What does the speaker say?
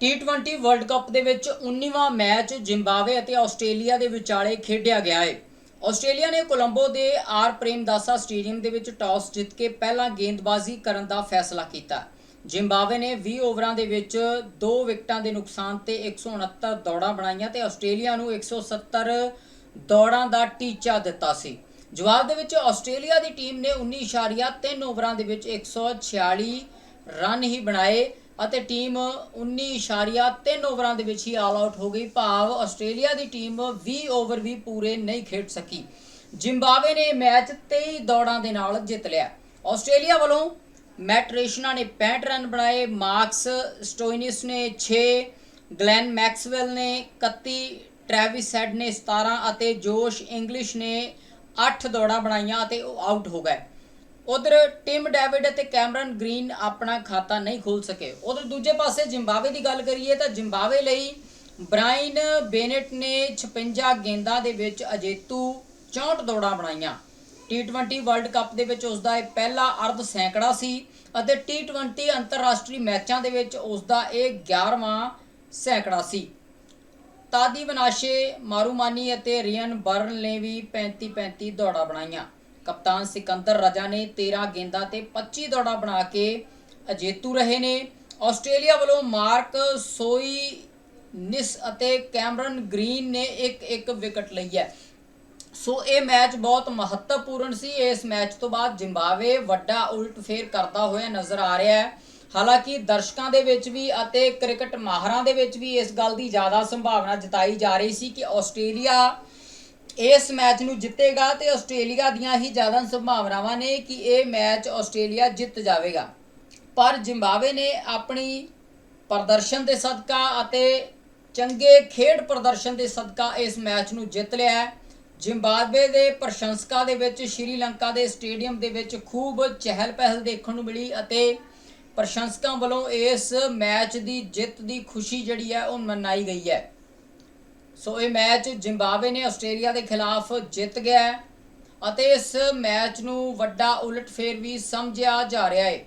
T20 world cup ਦੇ ਵਿੱਚ 19ਵਾਂ ਮੈਚ ਜ਼ਿੰਬਾਬਵੇ ਅਤੇ ਆਸਟ੍ਰੇਲੀਆ ਦੇ ਵਿਚਾਲੇ ਖੇਡਿਆ ਗਿਆ ਹੈ। ਆਸਟ੍ਰੇਲੀਆ ਨੇ ਕੋਲੰਬੋ ਦੇ ਆਰ ਪ੍ਰੇਮਦਾਸਾ ਸਟੇਡੀਅਮ ਦੇ ਵਿੱਚ ਟਾਸ ਜਿੱਤ ਕੇ ਪਹਿਲਾਂ ਗੇਂਦਬਾਜ਼ੀ ਕਰਨ ਦਾ ਫੈਸਲਾ ਕੀਤਾ। ਜ਼ਿੰਬਾਬਵੇ ਨੇ 20 ਓਵਰਾਂ ਦੇ ਵਿੱਚ 2 ਵਿਕਟਾਂ ਦੇ ਨੁਕਸਾਨ ਤੇ 169 ਦੌੜਾਂ ਬਣਾਈਆਂ ਤੇ ਆਸਟ੍ਰੇਲੀਆ ਨੂੰ 170 ਦੌੜਾਂ ਦਾ ਟੀਚਾ ਦਿੱਤਾ ਸੀ। ਜਵਾਬ ਦੇ ਵਿੱਚ ਆਸਟ੍ਰੇਲੀਆ ਦੀ ਟੀਮ ਨੇ 19.3 ਓਵਰਾਂ ਦੇ ਵਿੱਚ 146 ਰਨ ਹੀ ਬਣਾਏ। ਅਤੇ ਟੀਮ 19.3 ਓਵਰਾਂ ਦੇ ਵਿੱਚ ਹੀ ਆਲ ਆਊਟ ਹੋ ਗਈ। ਭਾਵ ਆਸਟ੍ਰੇਲੀਆ ਦੀ ਟੀਮ 20 ਓਵਰ ਵੀ ਪੂਰੇ ਨਹੀਂ ਖੇਡ ਸਕੀ। ਜ਼ਿੰਬਾਬਵੇ ਨੇ ਇਹ ਮੈਚ 23 ਦੌੜਾਂ ਦੇ ਨਾਲ ਜਿੱਤ ਲਿਆ। ਆਸਟ੍ਰੇਲੀਆ ਵੱਲੋਂ ਮੈਟ ਰੇਸ਼ਨਾ ਨੇ 65 ਰਨ ਬਣਾਏ। ਮਾਰਕਸ ਸਟੋਇਨਿਸ ਨੇ 6 ਗਲੈਨ ਮੈਕਸਵੈਲ ਨੇ 31 ਟ੍ਰੈਵਿਸ ਹੈਡ ਨੇ 17 ਅਤੇ ਜੋਸ਼ ਇੰਗਲਿਸ਼ ਨੇ 8 ਦੌੜਾਂ ਬਣਾਈਆਂ ਅਤੇ ਉਹ ਆਊਟ ਹੋ ਗਏ। ਉਧਰ ਟਿਮ ਡੇਵਿਡ ਅਤੇ ਕੈਮਰਨ ਗ੍ਰੀਨ ਆਪਣਾ ਖਾਤਾ ਨਹੀਂ ਖੋਲ ਸਕੇ। ਉਧਰ ਦੂਜੇ ਪਾਸੇ ਜ਼ਿੰਬਾਬਵੇ ਦੀ ਗੱਲ ਕਰੀਏ ਤਾਂ ਜ਼ਿੰਬਾਬਵੇ ਲਈ ਬ੍ਰਾਇਨ ਬੇਨੇਟ ਨੇ 56 ਗੇਂਦਾਂ ਦੇ ਵਿੱਚ ਅਜੇਤੂ 64 ਦੌੜਾਂ ਬਣਾਈਆਂ। T20 ਵਰਲਡ ਕੱਪ ਦੇ ਵਿੱਚ ਉਸ ਦਾ ਇਹ ਪਹਿਲਾ ਅਰਧ ਸੈਂਕੜਾ ਸੀ ਅਤੇ T20 ਅੰਤਰਰਾਸ਼ਟਰੀ ਮੈਚਾਂ ਦੇ ਵਿੱਚ ਉਸ ਦਾ ਇਹ 11ਵਾਂ ਸੈਂਕੜਾ ਸੀ। ਤਾਦੀ ਬਨਾਸ਼ੇ, ਮਾਰੂਮਾਨੀ ਅਤੇ ਰੀਅਨ ਬਰਨ ਨੇ ਵੀ 35 35 ਦੌੜਾਂ ਬਣਾਈਆਂ। ਕਪਤਾਨ ਸਿਕੰਦਰ ਰਜਾ ਨੇ 13 ਗੇਂਦਾਂ ਤੇ 25 ਦੌੜਾਂ ਬਣਾ ਕੇ ਅਜੇਤੂ ਰਹੇ ਨੇ। ਆਸਟ੍ਰੇਲੀਆ ਵੱਲੋਂ ਮਾਰਕ ਸੋਈ, ਨਿਸ ਅਤੇ ਕੈਮਰਨ ਗ੍ਰੀਨ ਨੇ ਇੱਕ ਇੱਕ ਵਿਕਟ ਲਈ ਹੈ। ਸੋ ਇਹ ਮੈਚ ਬਹੁਤ ਮਹੱਤਵਪੂਰਨ ਸੀ। ਇਸ ਮੈਚ ਤੋਂ ਬਾਅਦ ਜ਼ਿੰਬਾਬਵੇ ਵੱਡਾ ਉਲਟ ਫੇਰ ਕਰਦਾ ਹੋਇਆ ਨਜ਼ਰ ਆ ਰਿਹਾ ਹੈ। ਹਾਲਾਂਕਿ ਦਰਸ਼ਕਾਂ ਦੇ ਵਿੱਚ ਵੀ ਅਤੇ ਕ੍ਰਿਕਟ ਮਾਹਰਾਂ ਦੇ ਵਿੱਚ ਵੀ ਇਸ ਗੱਲ ਦੀ ਜ਼ਿਆਦਾ ਸੰਭਾਵਨਾ ਜਤਾਈ ਜਾ ਰਹੀ ਸੀ ਕਿ ਆਸਟ੍ਰੇਲੀਆ ਇਸ ਮੈਚ ਨੂੰ ਜਿੱਤੇਗਾ ਤੇ ਆਸਟ੍ਰੇਲੀਆ ਦੀਆਂ ਹੀ ਜ਼ਿਆਦਾ ਸੰਭਾਵਨਾਵਾਂ ਨੇ ਕਿ ਇਹ ਮੈਚ ਆਸਟ੍ਰੇਲੀਆ ਜਿੱਤ ਜਾਵੇਗਾ। ਪਰ ਜ਼ਿੰਬਾਬਵੇ ਨੇ ਆਪਣੀ ਪ੍ਰਦਰਸ਼ਨ ਦੇ ਸਦਕਾ ਅਤੇ ਚੰਗੇ ਖੇਡ ਪ੍ਰਦਰਸ਼ਨ ਦੇ ਸਦਕਾ ਇਸ ਮੈਚ ਨੂੰ ਜਿੱਤ ਲਿਆ ਹੈ। ਜ਼ਿੰਬਾਬਵੇ ਦੇ ਪ੍ਰਸ਼ੰਸਕਾਂ ਦੇ ਵਿੱਚ, ਸ਼੍ਰੀਲੰਕਾ ਦੇ ਸਟੇਡੀਅਮ ਦੇ ਵਿੱਚ ਖੂਬ ਚਹਿਲ ਪਹਿਲ ਦੇਖਣ ਨੂੰ ਮਿਲੀ ਅਤੇ ਪ੍ਰਸ਼ੰਸਕਾਂ ਵੱਲੋਂ ਇਸ ਮੈਚ ਦੀ ਜਿੱਤ ਦੀ ਖੁਸ਼ੀ ਜਿਹੜੀ ਹੈ ਉਹ ਮਨਾਈ ਗਈ ਹੈ। ਸੋ ਇਹ ਮੈਚ ਜ਼ਿੰਬਾਬਵੇ ਨੇ ਆਸਟ੍ਰੇਲੀਆ ਦੇ ਖਿਲਾਫ ਜਿੱਤ ਗਿਆ ਅਤੇ ਇਸ ਮੈਚ ਨੂੰ ਵੱਡਾ ਉਲਟਫੇਰ ਵੀ ਸਮਝਿਆ ਜਾ ਰਿਹਾ ਹੈ।